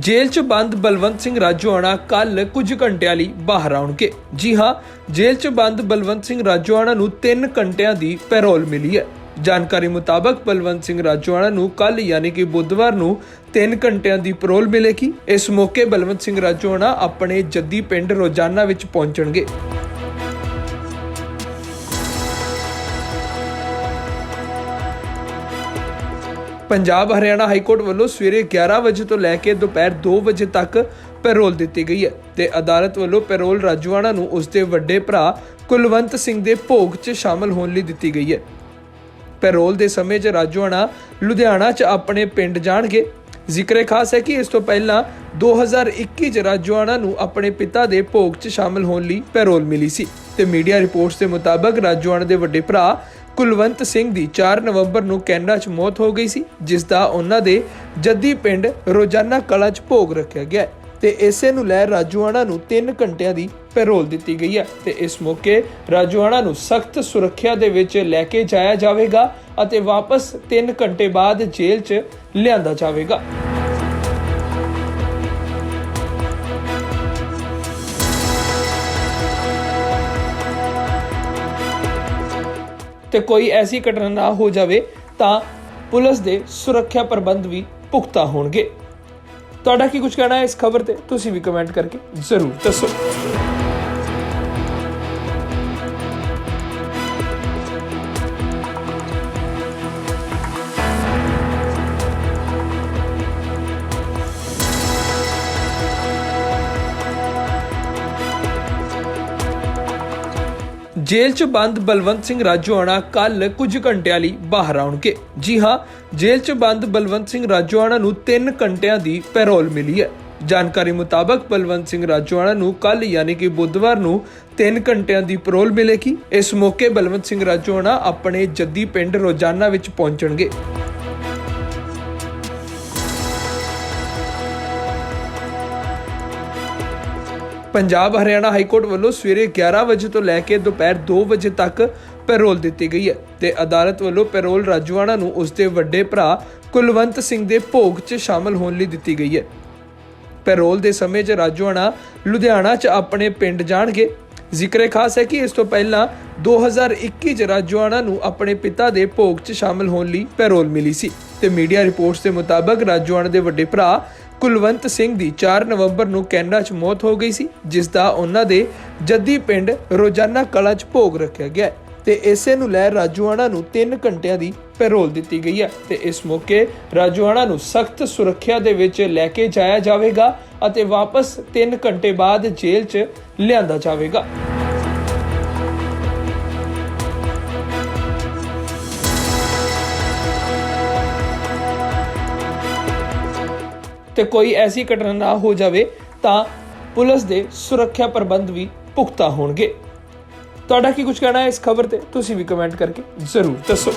ਜੇਲ੍ਹ 'ਚ ਬੰਦ ਬਲਵੰਤ ਸਿੰਘ ਰਾਜੋਆਣਾ ਕੱਲ ਕੁਝ ਘੰਟਿਆਂ ਲਈ ਬਾਹਰ ਆਉਣਗੇ। ਜੀ ਹਾਂ, ਜੇਲ੍ਹ 'ਚ ਬੰਦ ਬਲਵੰਤ ਸਿੰਘ ਰਾਜੋਆਣਾ ਨੂੰ 3 ਘੰਟਿਆਂ ਦੀ ਪੈਰੋਲ ਮਿਲੀ ਹੈ। ਜਾਣਕਾਰੀ ਮੁਤਾਬਕ ਬਲਵੰਤ ਸਿੰਘ ਰਾਜੋਆਣਾ ਨੂੰ ਕੱਲ ਯਾਨੀ ਕਿ ਬੁੱਧਵਾਰ ਨੂੰ 3 ਘੰਟਿਆਂ ਦੀ ਪੈਰੋਲ ਮਿਲੇਗੀ। ਇਸ ਮੌਕੇ ਬਲਵੰਤ ਸਿੰਘ ਰਾਜੋਆਣਾ ਆਪਣੇ ਜੱਦੀ ਪਿੰਡ ਰੋਜ਼ਾਨਾ ਵਿੱਚ ਪਹੁੰਚਣਗੇ। ਪੰਜਾਬ ਹਰਿਆਣਾ ਹਾਈ ਕੋਰਟ ਵੱਲੋਂ ਸਵੇਰੇ 11 ਵਜੇ ਤੋਂ ਲੈ ਕੇ ਦੁਪਹਿਰ 2 ਵਜੇ ਤੱਕ ਪੈਰੋਲ ਦਿੱਤੀ ਗਈ ਹੈ ਤੇ ਅਦਾਲਤ ਵੱਲੋਂ ਪੈਰੋਲ ਰਾਜੂਆਣਾ ਨੂੰ ਉਸਦੇ ਵੱਡੇ ਭਰਾ ਕੁਲਵੰਤ ਸਿੰਘ ਦੇ ਭੋਗ 'ਚ ਸ਼ਾਮਲ ਹੋਣ ਲਈ ਦਿੱਤੀ ਗਈ ਹੈ। ਪੈਰੋਲ ਦੇ ਸਮੇਂ 'ਚ ਰਾਜੂਆਣਾ ਲੁਧਿਆਣਾ 'ਚ ਆਪਣੇ ਪਿੰਡ ਜਾਣਗੇ। ਜ਼ਿਕਰੇ ਖਾਸ ਹੈ ਕਿ ਇਸ ਤੋਂ ਪਹਿਲਾਂ 2021 'ਚ ਰਾਜੂਆਣਾ ਨੂੰ ਆਪਣੇ ਪਿਤਾ ਦੇ ਭੋਗ 'ਚ ਸ਼ਾਮਲ ਹੋਣ ਲਈ ਪੈਰੋਲ ਮਿਲੀ ਸੀ ਤੇ ਮੀਡੀਆ ਰਿਪੋਰਟਸ ਦੇ ਮੁਤਾਬਕ ਰਾਜੂਆਣਾ ਦੇ ਵੱਡੇ ਭਰਾ ਕੁਲਵੰਤ ਸਿੰਘ ਦੀ 4 ਨਵੰਬਰ ਨੂੰ ਕੈਨੇਡਾ 'ਚ ਮੌਤ ਹੋ ਗਈ ਸੀ, ਜਿਸ ਦਾ ਉਹਨਾਂ ਦੇ ਜੱਦੀ ਪਿੰਡ ਰੋਜ਼ਾਨਾ ਕਲਾ 'ਚ ਭੋਗ ਰੱਖਿਆ ਗਿਆ ਹੈ ਤੇ ਇਸੇ ਨੂੰ ਲੈ ਰਾਜੂਆਣਾ ਨੂੰ 3 ਘੰਟਿਆਂ ਦੀ ਪੈਰੋਲ ਦਿੱਤੀ ਗਈ ਹੈ ਤੇ ਇਸ ਮੌਕੇ ਰਾਜੂਆਣਾ ਨੂੰ ਸਖਤ ਸੁਰੱਖਿਆ ਦੇ ਵਿੱਚ ਲੈ ਕੇ ਜਾਇਆ ਜਾਵੇਗਾ ਅਤੇ ਵਾਪਸ 3 ਘੰਟੇ ਬਾਅਦ ਜੇਲ੍ਹ 'ਚ ਲਿਆਂਦਾ ਜਾਵੇਗਾ। ਤੇ ਕੋਈ ਐਸੀ ਘਟਨਾ ਨਾ ਹੋ ਜਾਵੇ ਤਾਂ ਪੁਲਿਸ ਦੇ ਸੁਰੱਖਿਆ ਪ੍ਰਬੰਧ ਵੀ ਪੁਖਤਾ ਹੋਣਗੇ। ਤੁਹਾਡਾ ਕੀ ਕੁਝ ਕਹਿਣਾ ਹੈ ਇਸ ਖਬਰ ਤੇ? ਤੁਸੀਂ ਵੀ ਕਮੈਂਟ ਕਰਕੇ ਜ਼ਰੂਰ ਦੱਸੋ। ਜੇਲ੍ਹ 'ਚ ਬੰਦ ਬਲਵੰਤ ਸਿੰਘ ਰਾਜੋਆਣਾ ਕੱਲ ਕੁਝ ਘੰਟਿਆਂ ਲਈ ਬਾਹਰ ਆਉਣਗੇ। ਜੀ ਹਾਂ, ਜੇਲ੍ਹ 'ਚ ਬੰਦ ਬਲਵੰਤ ਸਿੰਘ ਰਾਜੋਆਣਾ ਨੂੰ 3 ਘੰਟਿਆਂ ਦੀ ਪੈਰੋਲ ਮਿਲੀ ਹੈ। ਜਾਣਕਾਰੀ ਮੁਤਾਬਕ ਬਲਵੰਤ ਸਿੰਘ ਰਾਜੋਆਣਾ ਨੂੰ ਕੱਲ ਯਾਨੀ ਕਿ ਬੁੱਧਵਾਰ ਨੂੰ 3 ਘੰਟਿਆਂ ਦੀ ਪੈਰੋਲ ਮਿਲੇਗੀ। ਇਸ ਮੌਕੇ ਬਲਵੰਤ ਸਿੰਘ ਰਾਜੋਆਣਾ ਆਪਣੇ ਜੱਦੀ ਪਿੰਡ ਰੋਜ਼ਾਨਾ ਵਿੱਚ ਪਹੁੰਚਣਗੇ। ਪੰਜਾਬ ਹਰਿਆਣਾ ਹਾਈ ਕੋਰਟ ਵੱਲੋਂ ਸਵੇਰੇ 11 ਵਜੇ ਤੋਂ ਲੈ ਕੇ ਦੁਪਹਿਰ 2 ਵਜੇ ਤੱਕ ਪੈਰੋਲ ਦਿੱਤੀ ਗਈ ਹੈ ਤੇ ਅਦਾਲਤ ਵੱਲੋਂ ਪੈਰੋਲ ਰਾਜੂਆਣਾ ਨੂੰ ਉਸਦੇ ਵੱਡੇ ਭਰਾ ਕੁਲਵੰਤ ਸਿੰਘ ਦੇ ਭੋਗ 'ਚ ਸ਼ਾਮਲ ਹੋਣ ਲਈ ਦਿੱਤੀ ਗਈ ਹੈ। ਪੈਰੋਲ ਦੇ ਸਮੇਂ 'ਚ ਰਾਜੂਆਣਾ ਲੁਧਿਆਣਾ 'ਚ ਆਪਣੇ ਪਿੰਡ ਜਾਣਗੇ। ਜ਼ਿਕਰੇ ਖਾਸ ਹੈ ਕਿ ਇਸ ਤੋਂ ਪਹਿਲਾਂ 2021 'ਚ ਰਾਜੂਆਣਾ ਨੂੰ ਆਪਣੇ ਪਿਤਾ ਦੇ ਭੋਗ 'ਚ ਸ਼ਾਮਲ ਹੋਣ ਲਈ ਪੈਰੋਲ ਮਿਲੀ ਸੀ ਤੇ ਮੀਡੀਆ ਰਿਪੋਰਟਸ ਦੇ ਮੁਤਾਬਕ ਰਾਜੂਆਣਾ ਦੇ ਵੱਡੇ ਭਰਾ ਕੁਲਵੰਤ ਸਿੰਘ ਦੀ 4 ਨਵੰਬਰ ਨੂੰ ਕੈਨੇਡਾ 'ਚ ਮੌਤ ਹੋ ਗਈ ਸੀ, ਜਿਸ ਦਾ ਉਹਨਾਂ ਦੇ ਜੱਦੀ ਪਿੰਡ ਰੋਜ਼ਾਨਾ ਕਲਾ 'ਚ ਭੋਗ ਰੱਖਿਆ ਗਿਆ ਹੈ ਤੇ ਇਸੇ ਨੂੰ ਲੈ ਰਾਜੂਆਣਾ ਨੂੰ 3 ਘੰਟਿਆਂ ਦੀ ਪੈਰੋਲ ਦਿੱਤੀ ਗਈ ਹੈ ਤੇ ਇਸ ਮੌਕੇ ਰਾਜੂਆਣਾ ਨੂੰ ਸਖਤ ਸੁਰੱਖਿਆ ਦੇ ਵਿੱਚ ਲੈ ਕੇ ਜਾਇਆ ਜਾਵੇਗਾ ਅਤੇ ਵਾਪਸ 3 ਘੰਟੇ ਬਾਅਦ ਜੇਲ੍ਹ 'ਚ ਲਿਆਂਦਾ ਜਾਵੇਗਾ। ਤੇ ਕੋਈ ਐਸੀ ਘਟਨਾ ਨਾ ਹੋ ਜਾਵੇ ਤਾਂ ਪੁਲਿਸ ਦੇ ਸੁਰੱਖਿਆ ਪ੍ਰਬੰਧ ਵੀ ਪੁਖਤਾ ਹੋਣਗੇ। ਤੁਹਾਡਾ ਕੀ ਕੁਝ ਕਹਿਣਾ ਹੈ ਇਸ ਖਬਰ ਤੇ? ਤੁਸੀਂ ਵੀ ਕਮੈਂਟ ਕਰਕੇ ਜ਼ਰੂਰ ਦੱਸੋ।